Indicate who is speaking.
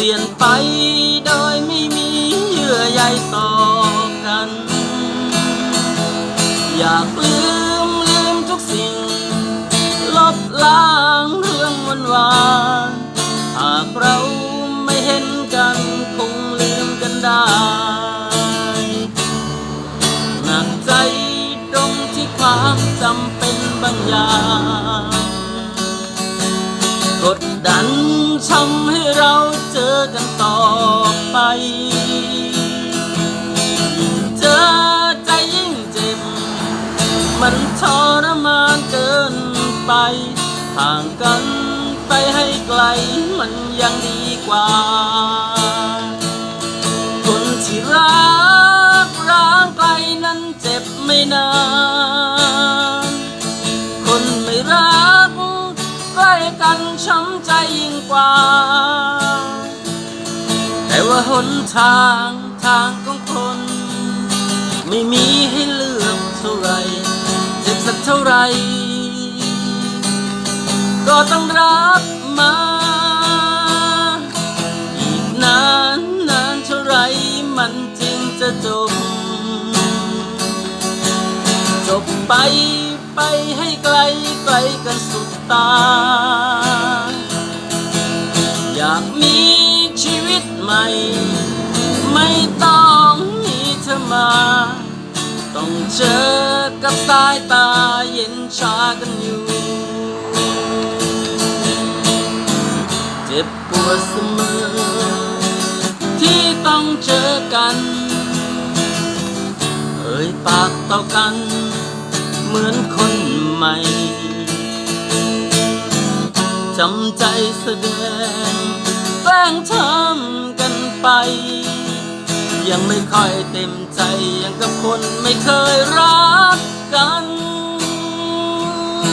Speaker 1: ลี่ยนไปโดยไม่มีเยื่อใยต่อกัน อยากลืมลืมทุกสิ่ง ลบล้างเรื่องวันวานหากเราไม่เห็นกันคงลืมกันได้หนักใจตรงที่ความจำเป็นบางอย่างกดดันทำให้ ต่อไป เจอใจยิ่งเจ็บ มันทรมานเกินไป ห่างกันไปให้ไกลมันยังดีกว่า คนที่รักร้างไกลนั้นเจ็บไม่นาน คนไม่รักใกล้กันช้ำใจยิ่งกว่า ทางทางของคน ไม่มีให้เลือกเท่าไรเจ็บสักเท่าไร ก็ต้องรับมา อีกนานนานเท่าไรมันจึงจะจบ จบไปไปให้ไกลไกลกันสุดตา อยากมีชีวิตใหม่ มา ต้องเจอกับสายตาเย็นชากันอยู่ เจ็บปวดเสมอ ที่ต้องเจอกัน เอ่ยปากต่อกัน เหมือนคนใหม่จำใจแสดงแกล้งทำกันไป ยังไม่ค่อยเต็มใจยังกับคนไม่เคยรักกัน